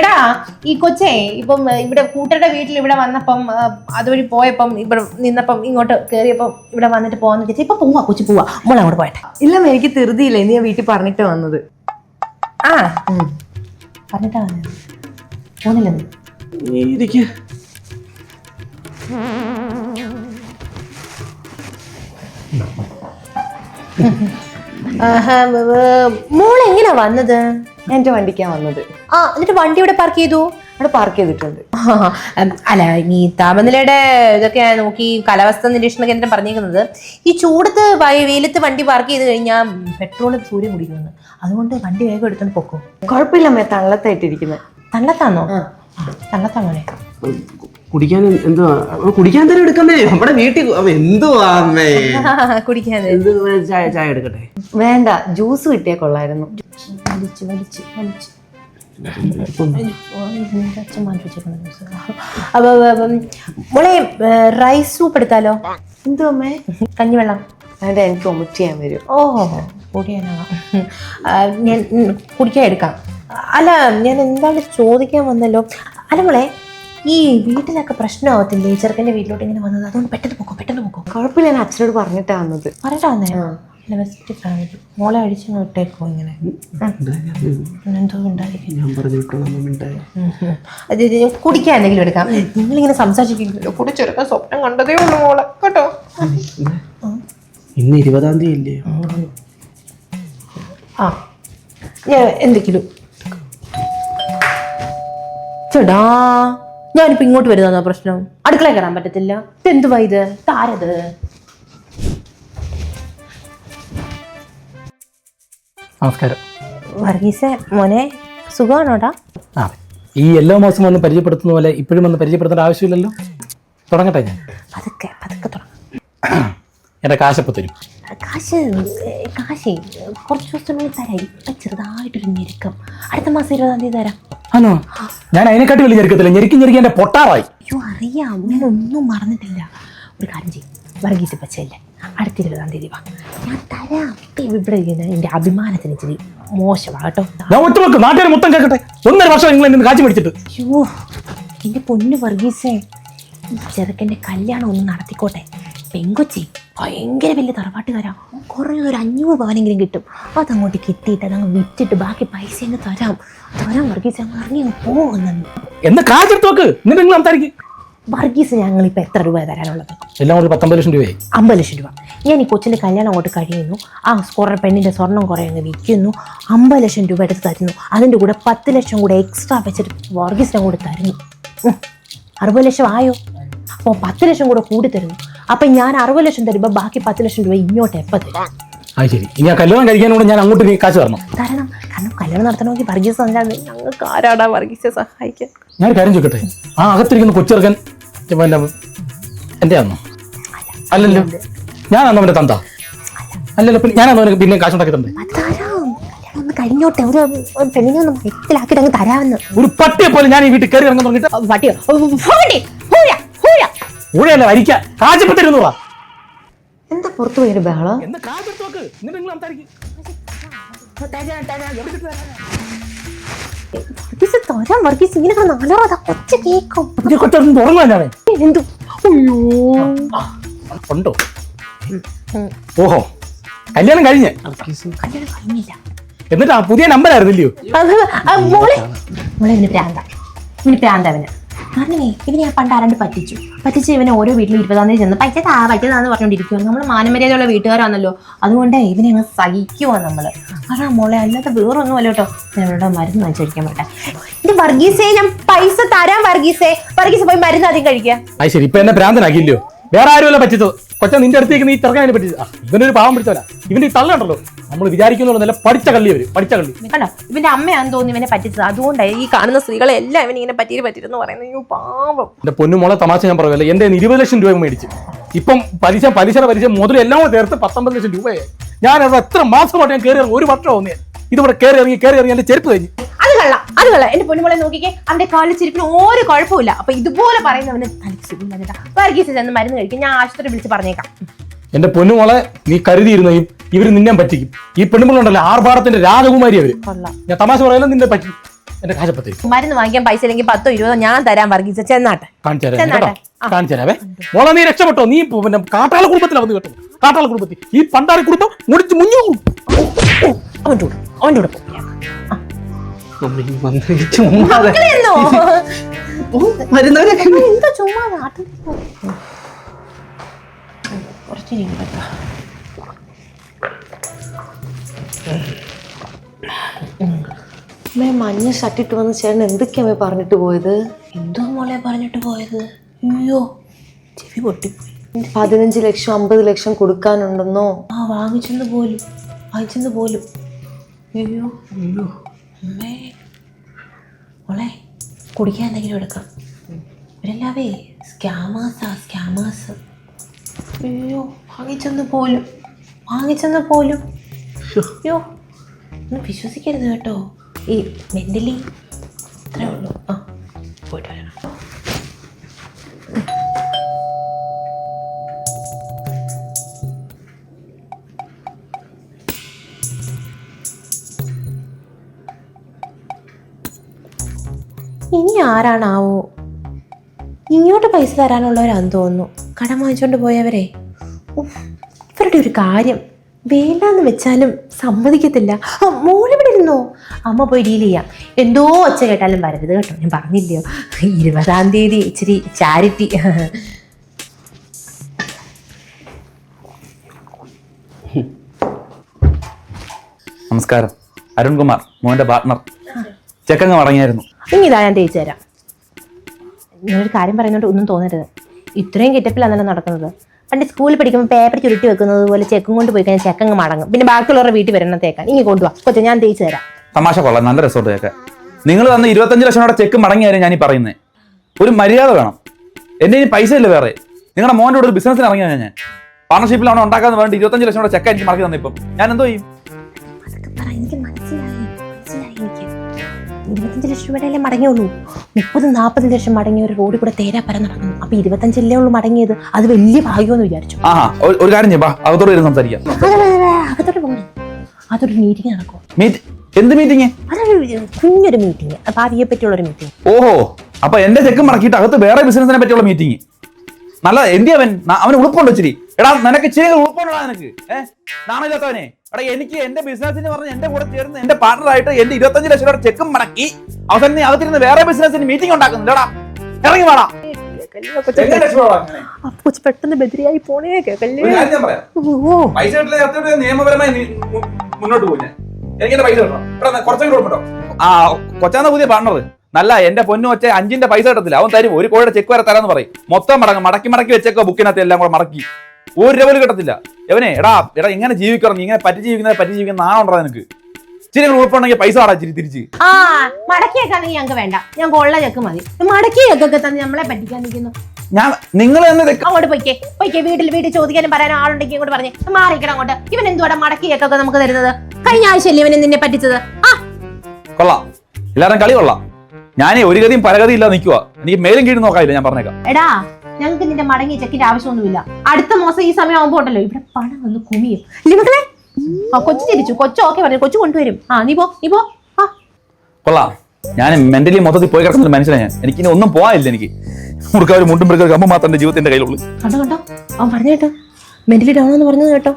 എടാ ഈ കൊച്ചേ ഇപ്പം ഇവിടെ കൂട്ടരുടെ വീട്ടിൽ ഇവിടെ വന്നപ്പം അതുവഴി പോയപ്പം ഇവിടെ നിന്നപ്പം ഇങ്ങോട്ട് കയറിയപ്പം ഇവിടെ വന്നിട്ട് പോകാന്ന് വെച്ചാൽ ഇപ്പൊ പോവാ കൊച്ചു പോവാ. മോളെ അങ്ങോട്ട് പോയട്ടെ. ഇല്ല എനിക്ക് ധൃതിയില്ല. നീ വീട്ടിൽ പറഞ്ഞിട്ട് വന്നത്. ആ. പറഞ്ഞിട്ടാ വന്നത് പോന്നില്ലെന്ന് ഇരിക്ക. മോൾ എങ്ങനെയാ വന്നത്? എന്റെ വണ്ടിക്കാ വന്നത്. ആ എന്നിട്ട് വണ്ടി ഇവിടെ പാർക്ക് ചെയ്തു? അവിടെ പാർക്ക് ചെയ്തിട്ടുണ്ട്. അല്ല ഈ താപനിലയുടെ ഇതൊക്കെ നോക്കി കാലാവസ്ഥ നിരീക്ഷണ കേന്ദ്രം പറഞ്ഞേക്കുന്നത് ഈ ചൂടത്ത് വയ- വെയിലത്ത് വണ്ടി പാർക്ക് ചെയ്ത് കഴിഞ്ഞാൽ പെട്രോൾ സൂര്യൻ കുടിക്കുന്നു അതുകൊണ്ട് വണ്ടി വേഗം എടുത്തോണ്ട് പൊക്കോ. കുഴപ്പമില്ല അമ്മേ. തള്ളത്തായിട്ടിരിക്കുന്നത് തള്ളത്താന്നോ തള്ളത്താണോ കുടിക്കാൻ എന്തുവാ കുടിക്കാൻ തന്നെ എടുക്കമ്മേ. നമ്മുടെ വീട്ടിൽ എന്തുവാ അമ്മേ? കുടിക്കാൻ. എന്ത് ചായ ചായ എടുക്കട്ടെ? വേണ്ട ജ്യൂസ് കിട്ടിയാ കൊള്ളായിരുന്നു. വലിച്ചു വലിച്ചു വലിച്ചു മോളെ റൈസ് സൂപ്പ് എടുത്താലോ എന്തോ അമ്മേ കഞ്ഞിവെള്ളം. വേണ്ട എനിക്ക് വൊമിറ്റ് ചെയ്യാൻ വരും. ഓ ഞാൻ കുടിക്കാൻ എടുക്കാം. അല്ല ഞാൻ എന്താണ് ചോദിക്കാൻ വന്നല്ലോ? അല്ല മോളെ ഈ വീട്ടിലൊക്കെ പ്രശ്നമാവത്തില്ലേ? ചെറുക്കന്റെ വീട്ടിലോട്ട് ഇങ്ങനെ വന്നത്. അതുകൊണ്ട് പെട്ടെന്ന് പോക്കോ പെട്ടെന്ന് പോക്കോ. കുഴപ്പമില്ല ഞാൻ അച്ഛനോട് പറഞ്ഞിട്ടാ വന്നത്. പറഞ്ഞിട്ടാ വന്നേ? ബെസ്റ്റ് ഫാമിലി മോളെ അടിച്ചു വിട്ടേക്കോ ഇങ്ങനെ? എന്തോ ഉണ്ടായിരിക്കും. ഞാൻ പറഞ്ഞു വിട്ടോളാം മിണ്ടായ അത് കുടിക്കാൻ എന്തെങ്കിലും എടുക്കാം. നിങ്ങളിങ്ങനെ സംസാരിക്കുന്നുണ്ടോ കുടിച്ചെടുക്കാൻ സ്വപ്നം കണ്ടതേ ഉള്ളൂ മോളെ. കേട്ടോ? ഇന്ന് ഇരുപതാം തീയതി അല്ലേ ആ. ഞാൻ എന്തെങ്കിലും. ചേടാ ഞാനിപ്പോ ഇങ്ങോട്ട് വരുന്ന പ്രശ്നം? അടുക്കളയിൽ കയറാൻ പറ്റത്തില്ല. ഇതെന്തുവാ ഇത്? താരത് നമസ്കാരം. വർഗീസെ മോനെ സുഖമാണോടാ? ആ ഈ എല്ലാ മാസം വന്ന് പരിചയപ്പെടുത്തുന്ന പോലെ ഇപ്പോഴും വന്ന് പരിചയപ്പെടുത്തേണ്ട ആവശ്യമില്ലല്ലോ? തുടങ്ങട്ടെ ഞാൻ. പതുക്കെ പതുക്കെ തുടങ്ങാം. എന്റെ കാശപ്പ് തരും? കാശ് കാശേ കുറച്ച് ദിവസത്തിനുള്ളിൽ തരാം. ഇപ്പം ചെറുതായിട്ടൊരു ഞെരുക്കം. അടുത്ത മാസം ഇരുപതാം തീയതി തരാം. ആണോ? ഞാൻ അതിനെക്കാട്ടി വലിയ ഞെരുക്കത്തില്ല ഞെരുക്കി ഞെരുക്കി എന്റെ പൊട്ടാറായി. അയ്യോ അറിയാം. ഞാൻ ഒന്നും മറന്നിട്ടില്ല. ഒരു കാര്യം ചെയ്യും. വർഗീസ് പച്ചയല്ലേ അടുത്ത ഇരുപതാം തീയതി വാ. ഞാൻ തരാം. ഇപ്പം ഇവിടെ ഇരിക്കുന്ന എന്റെ അഭിമാനത്തിന് ഇച്ചിരി മോശമാണ് കേട്ടോ. ഞാൻ ഒറ്റ വെക്ക് നാട്ടുകാർ മൊത്തം കേൾക്കട്ടെ ഒന്നര വർഷം നിങ്ങൾ എന്നെ കാശ് മേടിച്ചിട്ട് അയ്യോ എന്റെ പൊന്നു വർഗീസേ. ഈ ചെറുക്കന്റെ കല്യാണം ഒന്ന് നടത്തിക്കോട്ടെ. പെങ്കൊച്ചി ഭയങ്കര വലിയ തറവാട്ടുകാരാ. കുറേ ഒരു അഞ്ഞൂറ് പവനെങ്കിലും കിട്ടും. അതങ്ങോട്ട് കിട്ടിയിട്ട് അതങ്ങ് വിറ്റിട്ട് ബാക്കി പൈസ അങ്ങ് തരാം. തരാം വർഗീസ് അങ്ങ് ഇറങ്ങി അങ്ങ് പോകുന്നുണ്ട് എന്നെ കാശ് നോക്ക്. എന്നിട്ട് നിങ്ങൾ സംസാരിക്കും. വർഗീസ് ഞങ്ങൾ ഇപ്പൊ എത്ര രൂപ തരാനുള്ളത്? എല്ലാം കൂടി പത്തൊമ്പത് ലക്ഷം രൂപയായി. അമ്പത് ലക്ഷം രൂപ. ഞാൻ ഈ കൊച്ചിന്റെ കല്യാണം അങ്ങോട്ട് കഴിയുന്നു. ആ കുറേ പെണ്ണിന്റെ സ്വർണം കുറേ അങ്ങ് വിൽക്കുന്നു. അമ്പത് ലക്ഷം രൂപ എടുത്ത് തരുന്നു. അതിന്റെ കൂടെ പത്ത് ലക്ഷം കൂടെ എക്സ്ട്രാ വെച്ചിട്ട് വർഗീസിനെ കൂടെ തരുന്നു. അറുപത് ലക്ഷം ആയോ? അപ്പോൾ പത്ത് ലക്ഷം കൂടെ കൂടി തരുന്നു. അപ്പം ഞാൻ അറുപത് ലക്ഷം തരുമ്പോൾ ബാക്കി പത്ത് ലക്ഷം രൂപ ഇങ്ങോട്ട് എപ്പോൾ തരും? അത് ശരി. ഇനി ആ കല്യാണം കഴിക്കാൻ കൂടെ ഞാൻ അങ്ങോട്ട് കാശ് തരണം. തരണം. കാരണം കല്യാണം നടത്തണമെങ്കിൽ വർഗീസ് ഞങ്ങൾക്ക് ആരാടാ വർഗീസെ സഹായിക്കാൻ? ഞാൻ കാര്യം ചോദിക്കട്ടെ? ആ അകത്തിരിക്കുന്ന കൊച്ചിറക്കൻ പിന്നെ എന്റെ ആണോ അല്ലല്ലോ. ഞാനാണോ അവന്റെ തന്ത? അല്ലല്ലോ പിന്നെ ഞാനാണോ അവന് പിന്നെ കാശ് ഉണ്ടാക്കി തന്നത് അത് ഒന്ന് കഴിഞ്ഞോട്ടെ. ഒരു പെണ്ണിനെ ഒന്ന് വ്യക്തിലാക്കിയിട്ട് അങ്ങ് തരാമെന്ന്. ഒരു പട്ടിയെ പോലെ ഞാൻ ഈ വീട്ടിൽ കയറി ഇറങ്ങാൻ തുടങ്ങിയിട്ട് ഓ, പട്ടിയോ. ഊഴയല്ല വരിക്ക. കാശിപ്പ് തരുന്നതാ എന്താ പുറത്തു പോയൊരു ബഹളം? എന്ന് കാശ് എടുത്ത് വെക്ക് എന്നിട്ട് നിങ്ങൾ സംസാരിക്കും. വർഗീസ് തരാം വർഗീസ് ഇങ്ങനെ കിടന്ന് നാലോ അതാ കൊച്ചു കേക്കും കൊച്ചൊന്നും തുറന്നു എന്തു? അയ്യോ. ഉണ്ടോ? ഓഹോ കല്യാണം കഴിഞ്ഞ്. കല്യാണം കഴിഞ്ഞില്ല. എന്നിട്ട് പുതിയ നമ്പർ ആയിരുന്നില്ലയോ? മോളെ മോളെ ഇവന് പ്രാന്ത. ഇവന് പ്രാന്ത അവന്. കാരണമേ ഇവനെ ഞാൻ പണ്ട് ആരാണ്ട് പറ്റിച്ചു. പറ്റിച്ച് ഇവനെ ഓരോ വീട്ടിലും ഇരുപതാം തീയതി ചെന്ന് പൈസ താ പറ്റിയതാന്ന് താന്ന് പറഞ്ഞുകൊണ്ടിരിക്കുവാണ് നമ്മൾ മാനമര്യാദയുള്ള വീട്ടുകാരാണല്ലോ. അതുകൊണ്ട് ഇവനെ അങ്ങ് സഹിക്കുവോ നമ്മൾ. അതാ മോളെ അല്ലാതെ വേറൊന്നും അല്ല കേട്ടോ. ഞങ്ങളുടെ മരുന്ന് വാങ്ങിച്ചു കഴിക്കാൻ പറ്റേ ഇത് വർഗീസേ ഞാൻ പൈസ തരാം വർഗീസേ. വർഗീസ് പോയി മരുന്ന് ആദ്യം കഴിക്കുക. അത് ശരി ഇപ്പൊ എന്നെ പ്രാന്തനാക്കില്ലോ വേറെ ആരുമല്ല പറ്റിച്ചത്. കൊച്ച നിന്റെ അടുത്തേക്ക് നീ ചെറുക്കാനെ പറ്റി ഇവനൊരു പാവം പിടിച്ചവനാ. ഇവന്റെ ഈ തള്ളുണ്ടല്ലോ നമ്മൾ വിചാരിക്കുന്നുള്ള നല്ല പഠിച്ച കള്ളി അവർ പഠിച്ച കള്ളി. കണ്ടോ ഇവന്റെ അമ്മയാന്ന് തോന്നി ഇവനെ പറ്റിച്ചത്. അതുകൊണ്ടാണ് ഈ കാണുന്ന സ്ത്രീകളെ എല്ലാം ഇവനെ ഇങ്ങനെ പറ്റി പറ്റിയിരുന്നു പറയുന്നത്. പാവം. എന്റെ പൊന്നുമോളെ തമാശ ഞാൻ പറയുമല്ലോ എന്റെ ഇരുപത് ലക്ഷം രൂപ മേടിച്ചു. ഇപ്പം പലിശ പലിശ പലിശ മുതൽ എല്ലാം കൂടെ ചേർത്ത് പത്തൊമ്പത് ലക്ഷം രൂപയെ ഞാൻ അത് എത്ര മാസമായിട്ട് ഞാൻ കയറി ഒരു വർഷം ഒന്നേ ഇതിവിടെ കയറി ഇറങ്ങി കയറി ഇറങ്ങി എന്റെ ചെരുപ്പ് കഴിഞ്ഞു. അത് കള്ളാം അത് കള്ളാം. എന്റെ പൊന്നുമോളെ നോക്കിക്കേ അവന്റെ കാലിൽ ചെരുപ്പിന് ഒരു കുഴപ്പമില്ല അപ്പൊ ഇതുപോലെ പറയുന്നവന് തനിക്ക് സുഖം വന്നിട്ടാ വർഗീസ് ചെന്ന് മരുന്ന് കഴിക്കും. ഞാൻ ആശുപത്രി വിളിച്ച് പറഞ്ഞേക്കാം. എന്റെ പൊന്നുമോളെ നീ കരുതിയിരുന്ന ഇവർ നിന്നെ പറ്റിക്കും. ഈ പെണ്ണുമുള്ള ആർഭാടത്തിന്റെ രാജകുമാരി അവർ. ഞാൻ തമാശ പറയാനും നിന്നെ പറ്റി. എന്റെ കാശപ്പത്തി. മരുന്ന് വാങ്ങിക്കാൻ പൈസ ഇല്ലെങ്കിൽ പത്തോ ഇരുപതോ ഞാൻ തരാൻ വർഗീസ്. ചെന്നാട്ടെ. കാണിച്ചു തരാം. കാണിച്ചു തരാവേ മോളെ നീ രക്ഷപ്പെട്ടോ? നീ പിന്നെ കാട്ടാള കുടുംബത്തിലാണ് വന്ന് കേട്ടോ കാട്ടാള കുടുംബത്തിൽ. ഈ പണ്ടാറി കുടുംബം മുടിച്ച് മുഞ്ഞു അവന്റെ കൂടെ അവന്റെ കൂടെ? വരുന്നവരൊക്കെ ചുമ്മാ നാട്ടിൽ. അമ്മേ മഞ്ഞ ഷട്ടിട്ട് വന്ന ചേട്ടൻ എന്തൊക്കെയാ പറഞ്ഞിട്ട് പോയത്? എന്തോ മോളെ പറഞ്ഞിട്ട് പോയത്? അയ്യോ ചെവി പൊട്ടിപ്പോയി പതിനഞ്ച് ലക്ഷം അമ്പത് ലക്ഷം കൊടുക്കാനുണ്ടെന്നോ? ആ വാങ്ങിച്ചെന്ന് പോലും. വാങ്ങിച്ചെന്ന് പോലും. അയ്യോ. അയ്യോ. അമ്മേ. മോളെ കുടിക്കാൻ എന്തെങ്കിലും എടുക്കാം. ഇവരെല്ലാവേ സ്കാമേഴ്സാ സ്കാമേഴ്സ്. അയ്യോ വാങ്ങിച്ചെന്ന് പോലും. വാങ്ങിച്ചെന്ന് പോലും. അയ്യോ. ഒന്നും വിശ്വസിക്കരുത് കേട്ടോ. ഈ മെന്റലി ഇത്രേ ഉള്ളൂ. ആ. ആരാണാവോ? ഇങ്ങോട്ട് പൈസ തരാനുള്ളവരാന്ന് തോന്നുന്നു. കടം വാങ്ങിച്ചുകൊണ്ട് പോയവരെ. ഇവരുടെ ഒരു കാര്യം. വേണ്ടാന്ന് വെച്ചാലും സമ്മതിക്കത്തില്ല. മോളിവിടെ ഇരുന്നോ? അമ്മ പോയി ഡീൽ ചെയ്യാം. എന്തോ ഒച്ച കേട്ടാലും വരരുത് കേട്ടോ. ഞാൻ പറഞ്ഞില്ലയോ? ഇരുപതാം തീയതി ഇച്ചിരി ചാരിറ്റി നമസ്കാരം. അരുൺകുമാർ മോന്റെ പാർട്ട്ണർ ചെക്കങ്ങ് മടങ്ങിയായിരുന്നു. ഇനി ഇതാ ഞാൻ തേച്ചു തരാം. ഞാനൊരു കാര്യം പറയുന്നുണ്ട് ഒന്നും തോന്നരുത്. ഇത്രയും ഗെറ്റപ്പിലാണല്ലോ നടക്കുന്നത്. പണ്ട് സ്കൂളിൽ പഠിക്കുമ്പോൾ പേപ്പർ ചുരുട്ടി വെക്കുന്നത് പോലെ ചെക്കും കൊണ്ട് പോയി കഴിഞ്ഞാൽ ചെക്കങ്ങ് മടങ്ങും. പിന്നെ ബാക്കിയുള്ളവരുടെ വീട്ടിൽ വരണം തേക്കാൻ ഇനി കൊണ്ടുപോവാ കൊച്ചു ഞാൻ തേച്ച് തരാം. തമാശ കൊള്ളാം. നല്ല റിസോർട്ട് കേൾക്കാൻ നിങ്ങൾ തന്ന ഇരുപത്തഞ്ച് ലക്ഷം രൂപയുടെ ചെക്ക് മടങ്ങിയാലും ഞാൻ ഈ പറയുന്നത് ഒരു മര്യാദ വേണം. എന്റെ ഇനി പൈസ ഇല്ല വേറെ. നിങ്ങളുടെ മോന്റെ കൂടെ ഒരു ബിസിനസ്സിന് ഇറങ്ങിയാണ് ഞാൻ. പാർട്ണർഷിപ്പിലാണ് ഉണ്ടാക്കാന്ന് വേണ്ടി ഇരുപത്തഞ്ച് ലക്ഷം രൂപയുടെ ചെക്ക് എനിക്ക് മടക്കി തന്നെ ഇപ്പം. ഞാൻ എന്തോ ചെയ്യും? ഇരുപത്തഞ്ച് ലക്ഷം രൂപയുടെ മടങ്ങിയുള്ളൂ മുപ്പത് നാൽപ്പത് ലക്ഷം മടങ്ങിയ ഒരു റോഡിൽ കൂടെ തേരാ പര നടക്കുന്നു. അപ്പൊ ഇരുപത്തഞ്ചല്ലേ ഉള്ളൂ മടങ്ങിയത്. അത് വലിയ ഭാഗ്യമെന്ന് വിചാരിച്ചു. ആ ഒരു- കാര്യം അകത്തോട് ഇരുന്ന് സംസാരിക്കാം. അകത്തോട്ട് പോകണം. അതൊരു മീറ്റിംഗ് നടക്കും എന്ത് മീറ്റിംഗ് അതൊരു കുഞ്ഞൊരു മീറ്റിംഗ് ഭാവിയെ പറ്റിയുള്ള ഒരു മീറ്റിംഗ് ഓഹോ അപ്പൊ എന്റെ ചെക്ക് മടക്കിയിട്ട് അകത്ത് വേറെ ബിസിനസിനെ പറ്റിയുള്ള മീറ്റിംഗ് നല്ല എന്തി അവൻ അവന് ഉളുപ്പുണ്ടോ ഇച്ചിരി എടാ നിനക്ക് ഇച്ചിരി ഉളുപ്പുണ്ടോ നിനക്ക്? ഏഹ് എടാ എനിക്ക് എന്റെ ബിസിനസിന് പറഞ്ഞ് എന്റെ കൂടെ ചേർന്ന് എന്റെ പാർട്ണറായിട്ട് എന്റെ ഇരുപത്തഞ്ച് ലക്ഷം രൂപ ചെക്കും മടക്കി അവസാനം നീ അകത്തിരുന്ന് വേറെ ബിസിനസിന് മീറ്റിംഗ് ഉണ്ടാക്കുന്നുണ്ടടാ ഇറങ്ങി വേടാ? കൊച്ചു പെട്ടെന്ന് ബദ്രിയായി പോണേ കേക്കല്ലേ? ഞാൻ പറയാം. ഓ പൈസ നിയമപരമായി നീ മുന്നോട്ട് എനിക്ക് പൈസ കിട്ടണം. ആ കൊച്ചാന്ന പുതിയ പാർട്ണർ നല്ല എന്റെ പൊന്നു വെച്ച അഞ്ചിന്റെ പൈസ കിട്ടത്തില്ല. അവൻ തരും. ഒരു കോഴിയുടെ ചെക്ക് വരെ തരാന്ന് പറയും. മൊത്തം മടങ്ങും മടക്കി മടക്കി വെച്ചേക്കോ ബുക്കിനകത്ത് എല്ലാം കൂടെ മടക്കി. ഒരു രൂപ കിട്ടത്തില്ല. എവനെ എടാ എടാ ഇങ്ങനെ ജീവിക്കണം നീ ഇങ്ങനെ പറ്റി ജീവിക്കുന്നത് പറ്റി ജീവിക്കുന്ന നാണുണ്ടോ നിനക്ക്? ഇച്ചിരി പൈസ ഇച്ചിരി തിരിച്ച്. ആ മടക്കിയേക്കാണെങ്കിൽ ഞങ്ങൾക്ക് വേണ്ട. ഞാൻ കൊള്ള ചെക്ക് മതി. മടക്കിയ ചെക്കൊക്കെ തന്നെ നമ്മളെ പറ്റിക്കാൻ നിൽക്കുന്നു. ഞാൻ നിങ്ങൾ തന്നെ അങ്ങോട്ട് പൊയ്ക്കേ പൊയ്ക്കേ വീട്ടിൽ വീട്ടിൽ ചോദിക്കാനും പറയാനും ആളുണ്ടെങ്കിൽ ഇങ്ങോട്ട് പറഞ്ഞേ. മാറിക്കണം അങ്ങോട്ട്. ഇവൻ എന്തുവാടാ നമുക്ക് തരുന്നത്? കഴിഞ്ഞ ആഴ്ചയല്ലേ ഇവൻ നിന്നെ പറ്റിച്ചത്? ആ. കൊള്ളാം. എല്ലാവരും കളി കൊള്ളാം. ഞാനേ ഒരു ഗതിയും പരഗതി ഇല്ല നിൽക്കുക എനിക്ക് മേലും കീഴും നോക്കാനില്ല ഞാൻ പറഞ്ഞേക്കാം. എടാ ഞങ്ങൾക്ക് നിന്റെ മടങ്ങിയ ചെക്കിന്റെ ആവശ്യമൊന്നുമില്ല. അടുത്ത മാസം ഈ സമയം ആകുമ്പോൾ ഉണ്ടല്ലോ ഇവിടെ പണം ഒന്ന് കുമിയും. ഇല്ലേ മക്കളെ? ആ കൊച്ചു തിരിച്ചു കൊച്ചു ഓക്കെ പറഞ്ഞു. കൊച്ചു കൊണ്ടുവരും. ആ നീ പോ നീ പോ. ആ. കൊള്ളാം. ഞാൻ മെന്റലി മൊത്തത്തിൽ പോയി കിടക്കുന്ന മനുഷ്യനാണ് ഞാൻ. എനിക്ക് ഇനി ഒന്നും പോവാനില്ല എനിക്ക്. മുറുക്ക മുണ്ടും പിടിക്കുക കമ്പ് മാത്രം എന്റെ ജീവിതത്തിന്റെ കയ്യിലുള്ളൂ. കണ്ടോ കണ്ടോ? അവൻ പറഞ്ഞു കേട്ടോ. മെന്റലി ഡൗൺ എന്ന് പറഞ്ഞത് കേട്ടോ.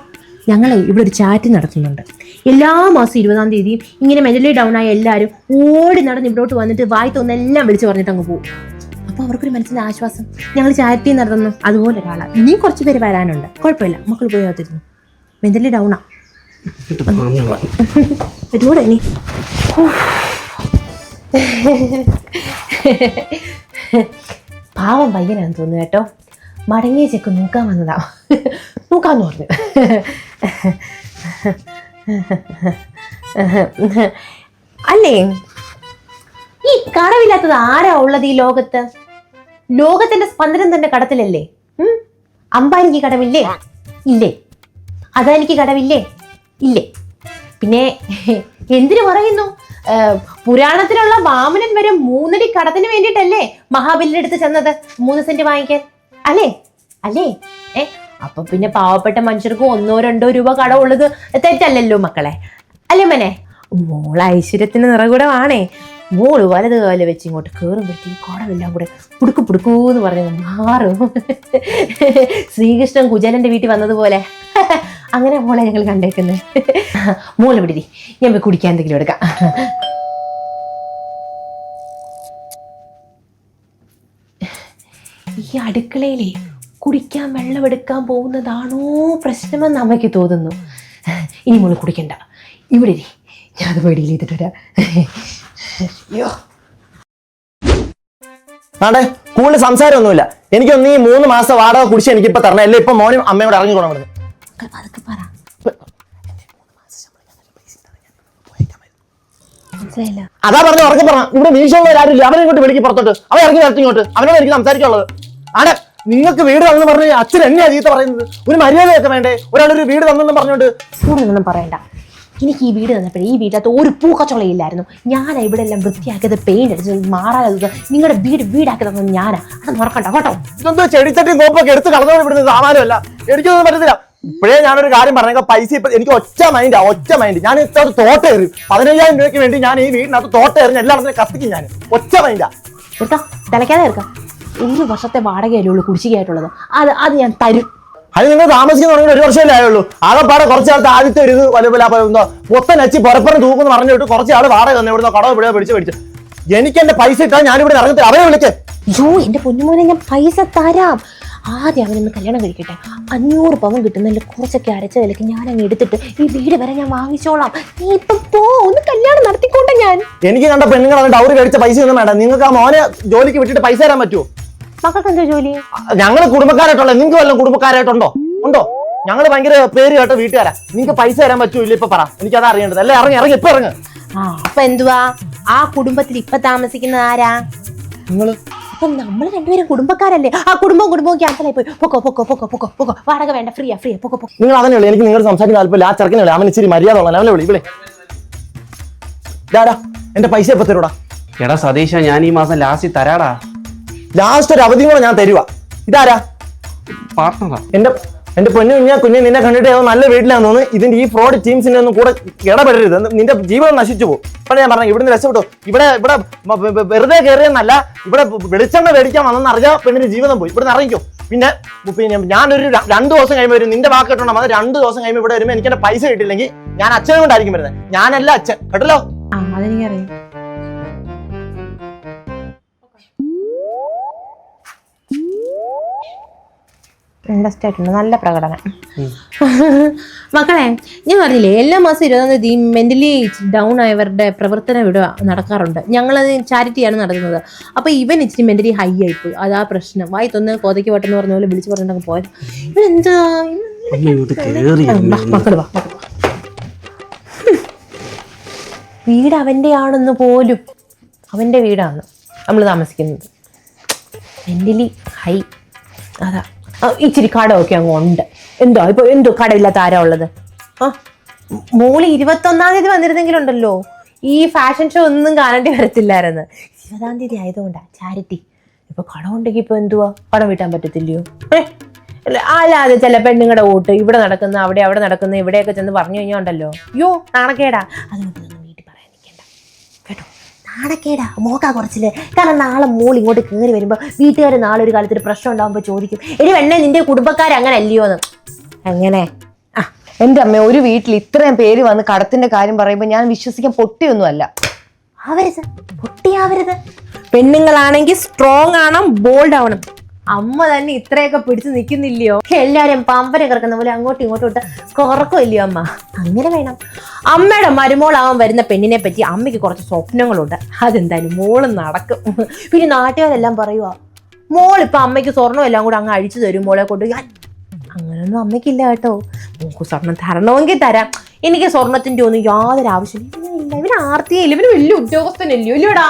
ഞങ്ങളെ ഇവിടെ ഒരു ചാറ്റ് നടത്തുന്നുണ്ട്. എല്ലാ മാസം ഇരുപതാം തീയതിയും ഇങ്ങനെ മെന്റലി ഡൗൺ ആയ എല്ലാവരും ഓടി നടന്ന് ഇവിടോട്ട് വന്നിട്ട് വായി തോന്നെല്ലാം വിളിച്ച് പറഞ്ഞിട്ട് അങ്ങ് പോകും അപ്പോൾ അവർക്കൊരു മനസ്സിൽ ആശ്വാസം. ഞങ്ങൾ ചാരിറ്റി നടത്തുന്നു അതുപോലെ ഒരാളാണ് ഇനിയും കുറച്ച് പേര് വരാനുണ്ട്. കുഴപ്പമില്ല. മക്കൾ പോയി അകത്തിരുന്നു. മെന്റലി ഡൗണാ. വരുമോടെ ഇനി. പാവം പയ്യനാന്ന് തോന്നുന്നു കേട്ടോ. മടങ്ങിയ ചെക്ക് നോക്കാൻ വന്നതാ. നോക്കാന്ന് പറഞ്ഞു. അല്ലേ? ഈ കറവില്ലാത്തത് ആരാ ഉള്ളത് ഈ ലോകത്ത്? ലോകത്തിന്റെ സ്പന്ദനം തന്നെ കടത്തിലല്ലേ? അമ്പാനിക്ക് കടവില്ലേ? ഇല്ലേ. അദാനിക്ക് കടവില്ലേ? ഇല്ലേ. പിന്നെ എന്തിനു പറയുന്നു? പുരാണത്തിലുള്ള വാമനൻ വരെ മൂന്നടി കടത്തിന് വേണ്ടിയിട്ടല്ലേ മഹാബലിന്റെ അടുത്ത് ചെന്നത്? മൂന്ന് സെന്റ് വാങ്ങിക്കാൻ. അല്ലേ? അല്ലേ? ഏ അപ്പൊ പിന്നെ പാവപ്പെട്ട മനുഷ്യർക്ക് ഒന്നോ രണ്ടോ രൂപ കടമുള്ളത് തെറ്റല്ലല്ലോ മക്കളെ. അല്ലേ മനെ? മോൾ ഐശ്വര്യത്തിന് നിറകൂടമാണേ. മോൾ വലത് കാലിൽ വെച്ച് ഇങ്ങോട്ട് കയറുമ്പോഴത്തേക്ക് കടമെല്ലാം കൂടെ പുടുക്കു പുടുക്കൂ എന്ന് പറഞ്ഞ് മാറും. ശ്രീകൃഷ്ണൻ കുജലന്റെ വീട്ടിൽ വന്നതുപോലെ. അങ്ങനെ പോലെ ഞങ്ങൾ കണ്ടേക്കുന്നത് മോൾ വിടിരി ഞാൻ പോയി കുടിക്കാൻ എന്തെങ്കിലും എടുക്കാം. ഈ അടുക്കളയിലെ കുടിക്കാൻ വെള്ളം എടുക്കാൻ പോകുന്നതാണോ പ്രശ്നമെന്ന് അമ്മയ്ക്ക് തോന്നുന്നു. ഇനി മോൾ കുടിക്കണ്ട. ഇവിടെ ഞാൻ അത് പേടിയിൽ ചെയ്തിട്ട് വരാം. അയ്യോ ആണ്ടെ കൂടുതൽ സംസാരമൊന്നുമില്ല. എനിക്കൊന്ന് ഈ മൂന്ന് മാസം വാടക കുടിച്ച് എനിക്കിപ്പോ തരണം. അല്ലേ ഇപ്പൊ മോനും അമ്മയോട് ഇറങ്ങി അതൊക്കെ പറ. മനസ്സിലായില്ല. അതാ പറഞ്ഞു ഉറക്കെ പറഞ്ഞ ഇവിടെ വീഴ്ചയുള്ളവരാരും ആരുമില്ല അവനെ ഇങ്ങോട്ട് വിളിക്ക് പുറത്തോട്ട്. അവൻ ഇറങ്ങി നിർത്തി ഇങ്ങോട്ട്. അവനോട് എനിക്ക് സംസാരിക്കാനുള്ളത്. ആണ് നിങ്ങൾക്ക് വീട് തന്നെന്ന് പറഞ്ഞ് അച്ഛൻ എന്നെയാ ചീത്ത പറയുന്നത്? ഒരു മര്യാദയൊക്കെ വേണ്ടേ? ഒരാളൊരു വീട് തന്നെന്ന് പറഞ്ഞോണ്ട് പറയണ്ട. എനിക്ക് ഈ വീട് തന്നപ്പോഴേ ഈ വീട്ടിനകത്ത് ഒരു പൂക്കച്ചോളയില്ലായിരുന്നു ഞാനാ ഇവിടെ എല്ലാം വൃത്തിയാക്കിയത് പെയിന്റ് അടിച്ചത് മാറാതെ നിങ്ങളുടെ വീട് വീടാക്കി തന്നത് ഞാനാ. അത് മറക്കണ്ട കേട്ടോ. ഇതെന്തോ ചെടിച്ചട്ടിയും കോപ്പൊക്കെ എടുത്ത് കളഞ്ഞോണ്ട് വിടുന്നത് സാമാനമല്ല എനിക്കൊന്നും പറ്റത്തില്ല. ഇപ്പോഴേ ഞാനൊരു കാര്യം പറഞ്ഞേക്കാം. പൈസ ഇപ്പൊ എനിക്ക് ഒറ്റ മൈൻഡാ ഒറ്റ മൈൻഡ് ഞാൻ ഇത്ര തോട്ട എറി പതിനയ്യായിരം രൂപയ്ക്ക് വേണ്ടി ഞാൻ ഈ വീടിനകത്ത് തോട്ട എറിഞ്ഞ് എല്ലായിടത്തും കത്തിക്കും ഞാൻ. ഒറ്റ മൈൻഡാ എടുക്കാം തിളയ്ക്കാതെ എടുക്കാം ഒരു വർഷത്തെ വാടകയല്ലേ ഉള്ളൂ കുടിശ്ശികയായിട്ടുള്ളത്. അത് അത് ഞാൻ തരും. അത് നിങ്ങൾ താമസിക്കുന്ന തുടങ്ങി ഒരു വർഷമല്ലേ ആയുള്ളൂ. ആകെപ്പാടെ കുറച്ച് ആൾ ആദ്യത്തെ ഒരു ഇത് വല്ല പൊത്തൻ നച്ചി പുറപ്പുറം തൂക്കുന്നു പറഞ്ഞിട്ട് കുറച്ച് ആൾ വാടക തന്നെ ഇവിടുന്ന് കടവ് പിടിയോ പിടിച്ച് പിടിച്ച്. എനിക്ക് എന്റെ പൈസ ഇട്ടാൽ ഞാൻ ഇവിടെ ഇറങ്ങത്തില്ല. അവരെ വിളിക്കേ. അയ്യോ എന്റെ പൊന്നുമോനെ ഞാൻ പൈസ തരാം. ആദ്യം അവനൊന്ന് കല്യാണം കഴിക്കട്ടെ. അഞ്ഞൂറ് പവൻ കിട്ടുന്നതിൽ കുറച്ചൊക്കെ അരച്ച വിലക്ക് ഞാൻ അങ്ങ് എടുത്തിട്ട് ഈ വീട് വരെ ഞാൻ വാങ്ങിച്ചോളാം. നീ ഇപ്പൊ പോ ഒന്ന് കല്യാണം നടത്തിക്കോട്ടെ ഞാൻ. എനിക്ക് കണ്ട പെണ്ണുങ്ങൾ അവൻ ഡൗറി കഴിച്ച പൈസ ഒന്നും വേണ്ട. നിങ്ങൾക്ക് ആ മോനെ ജോലിക്ക് വിട്ടിട്ട് പൈസ തരാൻ പറ്റുമോ മക്കൾക്ക് എന്താ ജോലി? ഞങ്ങൾ കുടുംബക്കാരായിട്ടുള്ള നിങ്ങൾക്ക് വല്ല കുടുംബക്കാരായിട്ടുണ്ടോ? ഉണ്ടോ? ഞങ്ങൾ ഭയങ്കര പേര് കേട്ട വീട്ടുകാരാ. നിങ്ങൾക്ക് പൈസ തരാൻ പറ്റൂല്ല ഇല്ല ഇപ്പൊ പറ. എനിക്ക് അത് അറിയേണ്ടത്. അല്ലേ ഇറങ്ങി ഇറങ്ങി ഇപ്പൊ ഇറങ്ങ്. ആ അപ്പൊ എന്തുവാ? ആ കുടുംബത്തിൽ ഇപ്പൊ താമസിക്കുന്നത് ആരാ? നിങ്ങൾ? അപ്പൊ നമ്മൾ രണ്ടുപേരും കുടുംബക്കാരല്ലേ? ആ കുടുംബവും കുടുംബവും ക്യാൻസൽ ആയി പോയി. പൊക്കോ പൊക്കോ പൊക്കോ പൊക്കോ പൊക്കോ. വാടക വേണ്ട ഫ്രീയാ ഫ്രീയാ പൊക്കോ പൊക്കോ. നിങ്ങൾ അങ്ങനെ വിളി എനിക്ക് നിങ്ങൾ സംസാരിക്കാൻ താല്പര്യമില്ല. ആ ചെറുക്കനെ വിളി അവൻ ഇച്ചിരി മര്യാദ ഉള്ള അവനെ വിളി വിളി. ഡാടാ എന്റെ പൈസ എപ്പോ തരൂടാ? എടാ സതീശ ഞാൻ ഈ മാസം ലാസ്റ്റ് തരാടാ. ലാസ്റ്റ് ഒരു അവധിയും കൂടെ ഞാൻ തരുവാ. ഇതാരാ? പാർട്ട്ണറാ എന്റെ എന്റെ പൊന്നു കുഞ്ഞാ കുഞ്ഞെ നിന്നെ കണ്ടിട്ട് ഏതോ നല്ല വീട്ടിലാന്ന് തോന്നുന്നു. ഇതിന്റെ ഈ ഫ്രോഡ് ടീംസിന്റെ ഒന്നും കൂടെ ഇടപെടരുത്. നിന്റെ ജീവിതം നശിച്ചു പോകും. ഇപ്പൊ ഞാൻ പറഞ്ഞു ഇവിടുന്ന് രക്ഷപ്പെട്ടു. ഇവിടെ ഇവിടെ വെറുതെ കയറിയെന്നല്ല ഇവിടെ വെളിച്ചെണ്ണ മേടിക്കാൻ വന്നെന്ന് അറിയാം പെണ്ണിന് ജീവിതം പോയി. ഇവിടെ ഇറങ്ങിക്കോ. പിന്നെ പിന്നെ ഞാനൊരു രണ്ടു രണ്ട് ദിവസം കഴിയുമ്പോൾ വരും. നിന്റെ വാക്ക് കിട്ടണം അത് രണ്ട് ദിവസം കഴിയുമ്പോൾ ഇവിടെ വരുമ്പോൾ എനിക്ക് എന്റെ പൈസ കിട്ടിയില്ലെങ്കിൽ ഞാൻ അച്ഛനെ കൊണ്ടായിരിക്കും വരുന്നത്. ഞാനല്ല അച്ഛൻ. കേട്ടല്ലോ? ഇൻട്രസ്റ്റ് ആയിട്ടുണ്ട്. നല്ല പ്രകടനം. മക്കളെ ഞാൻ പറഞ്ഞില്ലേ എല്ലാ മാസം ഇരുപതാം തീയതി മെന്റലി ഡൗൺ ആയവരുടെ പ്രവർത്തനം ഇവിടെ നടക്കാറുണ്ട്. ഞങ്ങളത് ചാരിറ്റിയാണ് നടത്തുന്നത്. അപ്പോൾ ഇവൻ ഇച്ചിരി മെന്റലി ഹൈ ആയിപ്പോയി. അതാ പ്രശ്നം. വായി തൊന്ന് കോതയ്ക്ക് വട്ടെന്ന് പറഞ്ഞ പോലെ വിളിച്ചു പറഞ്ഞിട്ടങ്ങ് പോയത്. ഇവൻ എന്താ? വാ വീട് അവന്റെ ആണെന്ന് പോലും അവന്റെ വീടാണ് നമ്മൾ താമസിക്കുന്നത്. മെന്റലി ഹൈ അതാ. ഇച്ചിരി കടമൊക്കെ അങ്ങ് ഉണ്ട്. എന്തോ ഇപ്പൊ എന്തോ കടയില്ലാത്ത ആരാ ഉള്ളത്? ആ മോൾ ഇരുപത്തൊന്നാം തീയതി വന്നിരുന്നെങ്കിലുണ്ടല്ലോ. ഈ ഫാഷൻ ഷോ ഒന്നും കാണേണ്ടി വരത്തില്ലായിരുന്നു. ഇരുപതാം തീയതി ആയതുകൊണ്ടാ ചാരിറ്റി ഇപ്പൊ കടം ഉണ്ടെങ്കിൽ ഇപ്പൊ എന്തുവാ? കടം വീട്ടാൻ പറ്റത്തില്ലയോ? അല്ല, അല്ലാതെ ചില പെണ്ണുങ്ങളുടെ വോട്ട് ഇവിടെ നടക്കുന്ന അവിടെ അവിടെ നടക്കുന്ന ഇവിടെയൊക്കെ ചെന്ന് പറഞ്ഞു കഴിഞ്ഞാൽ ഉണ്ടല്ലോ. യോ നാണക്കേടാ. അതുകൊണ്ട് നാണക്കേടാ മോക്കാ കുറച്ചിൽ. കാരണം നാളെ മോൾ ഇങ്ങോട്ട് കയറി വരുമ്പോൾ വീട്ടുകാർ നാളെ ഒരു കാലത്തിൽ പ്രശ്നം ഉണ്ടാകുമ്പോൾ ചോദിക്കും എടി വെണ്ണ നിന്റെ കുടുംബക്കാർ അങ്ങനെ അല്ലയോ എന്ന്. അങ്ങനെ. ആ എന്റെ അമ്മ ഒരു വീട്ടിൽ ഇത്രയും പേര് വന്ന് കടത്തിന്റെ കാര്യം പറയുമ്പോൾ ഞാൻ വിശ്വസിക്കാൻ പൊട്ടിയൊന്നുമല്ല. ആവരുത്. പൊട്ടിയാവരുത്. പെണ്ണുങ്ങളാണെങ്കിൽ സ്ട്രോങ് ആവണം ബോൾഡ് ആവണം. അമ്മ തന്നെ ഇത്രയൊക്കെ പിടിച്ച് നിൽക്കുന്നില്ലയോ? എല്ലാരും പമ്പര കിടക്കുന്ന പോലെ അങ്ങോട്ടും ഇങ്ങോട്ടും ഇട്ട് കുറക്കുമല്ലയോ അമ്മ? അങ്ങനെ വേണം. അമ്മയുടെ മരുമോളാവാൻ വരുന്ന പെണ്ണിനെ പറ്റി അമ്മയ്ക്ക് കുറച്ച് സ്വപ്നങ്ങളുണ്ട്. അതെന്തായാലും മോൾ നടക്കും. പിന്നെ നാട്ടുകാരെല്ലാം പറയുക ഇപ്പൊ അമ്മയ്ക്ക് സ്വർണം എല്ലാം കൂടെ അങ്ങ് അഴിച്ചു തരും മോളെ കൊണ്ട്. ഞാൻ അങ്ങനൊന്നും അമ്മയ്ക്കില്ല കേട്ടോ. മോക്ക് സ്വർണം തരണമെങ്കിൽ തരാം. എനിക്ക് സ്വർണത്തിന്റെ ഒന്നും യാതൊരു ആവശ്യമില്ല. ഇവൻ ആർത്തിയില്ല ഇവന് വലിയ ഉദ്യോഗസ്ഥനല്ലയോ ഇല്ലയോടാ.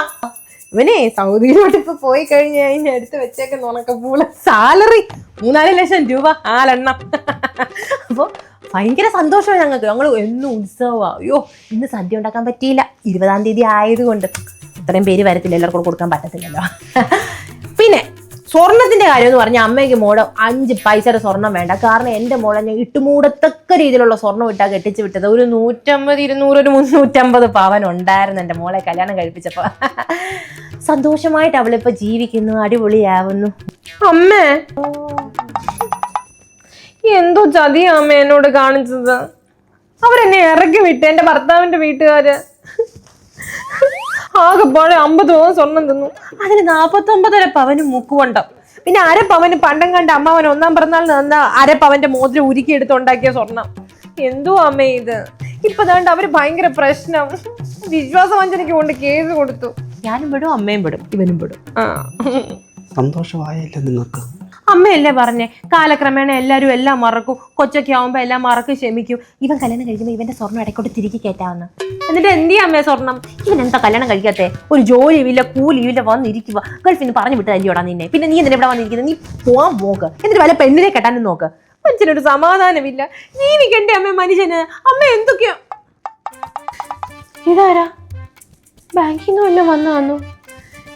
ഇവനെ സൗദിയിലോട്ട് ഇപ്പൊ പോയി കഴിഞ്ഞ് കഴിഞ്ഞാൽ എടുത്ത് വെച്ചേക്കുന്ന ഉണക്കപ്പൂള സാലറി മൂന്നാൽ ലക്ഷം രൂപ ആലെണ്ണം അപ്പൊ ഭയങ്കര സന്തോഷമാണ് ഞങ്ങൾക്ക്. ഞങ്ങൾ എന്നും ഉത്സവമാണ് അയ്യോ ഇന്ന് സദ്യ ഉണ്ടാക്കാൻ പറ്റിയില്ല. ഇരുപതാം തീയതി ആയതുകൊണ്ട് ഇത്രയും പേര് വരത്തില്ല. എല്ലാവർക്കും കൊടുക്കാൻ പറ്റത്തില്ലല്ലോ. പിന്നെ സ്വർണത്തിന്റെ കാര്യം എന്ന് പറഞ്ഞാൽ അമ്മയ്ക്ക് മോൾ അഞ്ച് പൈസയുടെ സ്വർണം വേണ്ട. കാരണം എന്റെ മോളെ ഞാൻ ഇട്ടുമൂടത്തക്ക രീതിയിലുള്ള സ്വർണം ഇട്ടാ കെട്ടിച്ച് വിട്ടത്. ഒരു നൂറ്റമ്പത് ഇരുന്നൂറ് ഒരു മുന്നൂറ്റമ്പത് പവൻ ഉണ്ടായിരുന്നു എന്റെ മോളെ കല്യാണം കഴിപ്പിച്ചപ്പോൾ സന്തോഷമായിട്ട് അവളിപ്പോ ജീവിക്കുന്നു അടിപൊളിയാവുന്നു. അമ്മേ. എന്തോ ചതിയാ അമ്മ എന്നോട് കാണിച്ചത്. അവരെന്നെ ഇറക്കി വിട്ട് എന്റെ ഭർത്താവിന്റെ വീട്ടുകാര്. ആകെപ്പാടെ അമ്പത് പവൻ സ്വർണം തിന്നു. അതിന് നാപ്പത്തൊമ്പതര പവന് മുക്കുകൊണ്ടം പിന്നെ അരപ്പവന് പവന് പണ്ടം കണ്ട അമ്മാവൻ ഒന്നാം പിറന്നാൾ തന്ന അരപ്പവന്റെ പവന്റെ മോതിരം ഉരുക്കി എടുത്തുണ്ടാക്കിയ സ്വർണം. എന്തോ അമ്മേ ഇത്? ഇപ്പൊ ദാണ്ട് അവർ ഭയങ്കര പ്രശ്നം. വിശ്വാസവഞ്ചനയ്ക്ക് കൊണ്ട് കേസ് കൊടുത്തു. ഞാനും പെടും അമ്മയും പെടും ഇവനും പെടും. ആ. സന്തോഷമായല്ലോ നിങ്ങൾക്ക്? അമ്മയല്ലേ പറഞ്ഞേ? കാലക്രമേണ എല്ലാവരും എല്ലാം മറക്കും. കൊച്ചൊക്കെ ആവുമ്പോ എല്ലാം മറക്കും ക്ഷമിക്കും. ഇവൻ കല്യാണം കഴിക്കുമ്പോൾ ഇവന്റെ സ്വർണം ഇടയ്ക്കോട്ട് തിരികെ കയറ്റാവുന്ന എന്നിട്ട് എന്ത് ചെയ്യാം അമ്മേ സ്വർണം ഇവൻ എന്താ കല്യാണം കഴിക്കാത്തേ? ഒരു ജോലിയുമില്ല കൂലിയുമില്ല വന്നിരിക്കുക ഗൾഫിന് പറഞ്ഞു വിട്ടതല്ലോടാ നിന്നെ? പിന്നെ നീ എന്തിനാ ഇവിടെ വന്നിരിക്കുന്നത് നീ പോവാൻ പോക്ക്. എന്നിട്ട് വല്ല പെണ്ണിനെ കെട്ടാനും നോക്ക്. മനുഷ്യനൊരു സമാധാനമില്ല. ജീവിക്കണ്ടേ അമ്മ മനുഷ്യന്? അമ്മ എന്തൊക്കെയാ? ഇതാരാ? ബാങ്കിൽ നിന്ന് വന്നു വന്നു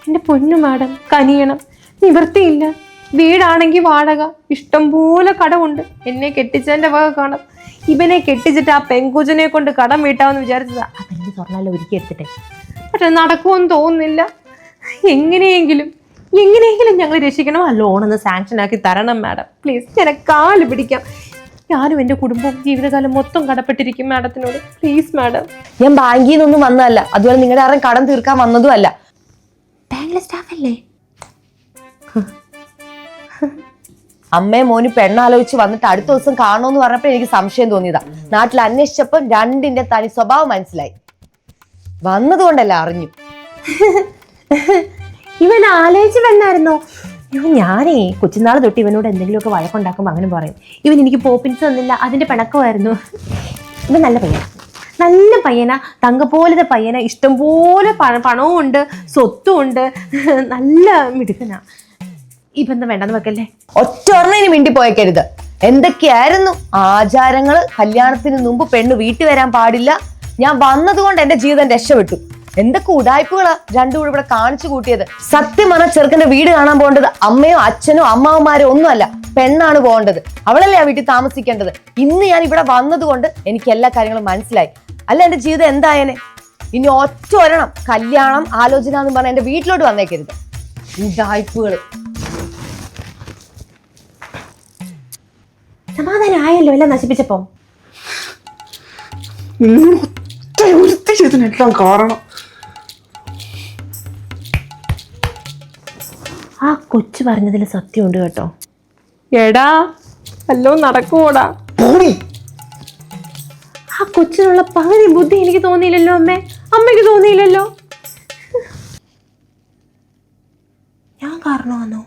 എന്റെ പൊന്നു മാഡം കനിയണം. നിവൃത്തിയില്ല. വീടാണെങ്കിൽ വാടക. ഇഷ്ടംപോലെ കടമുണ്ട്. എന്നെ കെട്ടിച്ചതിന്റെ വക കാണാം. ഇവനെ കെട്ടിച്ചിട്ട് ആ പെങ്കുജനെ കൊണ്ട് കടം വീട്ടാമെന്ന് വിചാരിച്ചതാ. അതെനിക്ക് സ്വർണാല ഒരുക്കി എടുത്തിട്ടെ. പക്ഷെ നടക്കുമെന്ന് തോന്നുന്നില്ല. എങ്ങനെയെങ്കിലും എങ്ങനെയെങ്കിലും ഞങ്ങൾ രക്ഷിക്കണം. ആ ലോൺ ഒന്ന് സാങ്ഷൻ ആക്കി തരണം മാഡം പ്ലീസ് ഞാൻ കാൽ പിടിക്കാം. ഞാനും എന്റെ കുടുംബവും ജീവിതകാലം മൊത്തം കടപ്പെട്ടിരിക്കും മാഡത്തിനോട് പ്ലീസ് മാഡം ഞാൻ ബാങ്കിൽ നിന്നൊന്നും വന്നതല്ല. അതുപോലെ നിങ്ങളുടെ ആരും കടം തീർക്കാൻ വന്നതും അല്ല ബാങ്കിലെ സ്റ്റാഫ് അല്ലേ? അമ്മയും മോനും പെണ്ണാലോചിച്ച് വന്നിട്ട് അടുത്ത ദിവസം കാണുമെന്ന് പറഞ്ഞപ്പോൾ എനിക്ക് സംശയം തോന്നിയതാ. നാട്ടിൽ അന്വേഷിച്ചപ്പോൾ രണ്ടിന്റെ തനി സ്വഭാവം മനസ്സിലായി. വന്നതുകൊണ്ടല്ല അറിഞ്ഞു. ഇവൻ ആലോചിച്ച് വന്നായിരുന്നോ? ഇവൻ ഞാനേ കൊച്ചുനാൾ തൊട്ട് ഇവനോട് എന്തെങ്കിലുമൊക്കെ വഴക്കുണ്ടാക്കുമ്പോൾ അങ്ങനെ പറയും. ഇവൻ എനിക്ക് പോപ്പിൻസ് തന്നില്ല അതിന്റെ പിണക്കമായിരുന്നു. ഇവൻ നല്ല പയ്യന. നല്ല പയ്യന. തങ്കപ്പോലത്തെ പയ്യന. ഇഷ്ടംപോലെ പോലെ പണവും ഉണ്ട് സ്വത്തും ഉണ്ട് നല്ല മിടുക്കനാ. ഈ ബന്ധം വേണ്ടെന്ന് വെക്കല്ലേ? ഒറ്റ ഒരെണ്ണം മിണ്ടി പോയക്കരുത്. എന്തൊക്കെയായിരുന്നു ആചാരങ്ങൾ? കല്യാണത്തിന് മുമ്പ് പെണ്ണ് വീട്ടിൽ വരാൻ പാടില്ല. ഞാൻ വന്നതുകൊണ്ട് എന്റെ ജീവിതം രക്ഷപ്പെട്ടു. എന്തൊക്കെ ഉടായ്പകളാ രണ്ടുകൂടെ ഇവിടെ കാണിച്ചു കൂട്ടിയത്. സത്യം പറഞ്ഞ ചെറുക്കന്റെ വീട് കാണാൻ പോകേണ്ടത് അമ്മയോ അച്ഛനോ അമ്മാവന്മാരോ ഒന്നുമല്ല പെണ്ണാണ് പോകേണ്ടത്. അവളല്ലേ ആ വീട്ടിൽ താമസിക്കേണ്ടത്. ഇന്ന് ഞാൻ ഇവിടെ വന്നതുകൊണ്ട് എനിക്ക് എല്ലാ കാര്യങ്ങളും മനസ്സിലായി. അല്ല എന്റെ ജീവിതം എന്തായനെ? ഇനി ഒറ്റ ഒരെണ്ണം കല്യാണം ആലോചന എന്ന് പറഞ്ഞ എന്റെ വീട്ടിലോട്ട് വന്നേക്കരുത്. ഉടായ്പകൾ. സമാധാനമായല്ലോ എല്ലാം നശിപ്പിച്ചപ്പോ. നിങ്ങൾ കാരണം. ആ കൊച്ചു പറഞ്ഞതിൽ സത്യമുണ്ട് കേട്ടോ. എടാ അല്ലോ നടക്കൂടാ ആ കൊച്ചിനുള്ള പകുതി ബുദ്ധി എനിക്ക് തോന്നിയില്ലല്ലോ അമ്മേ. അമ്മയ്ക്ക് തോന്നിയില്ലല്ലോ. ഞാൻ കാരണമാണോ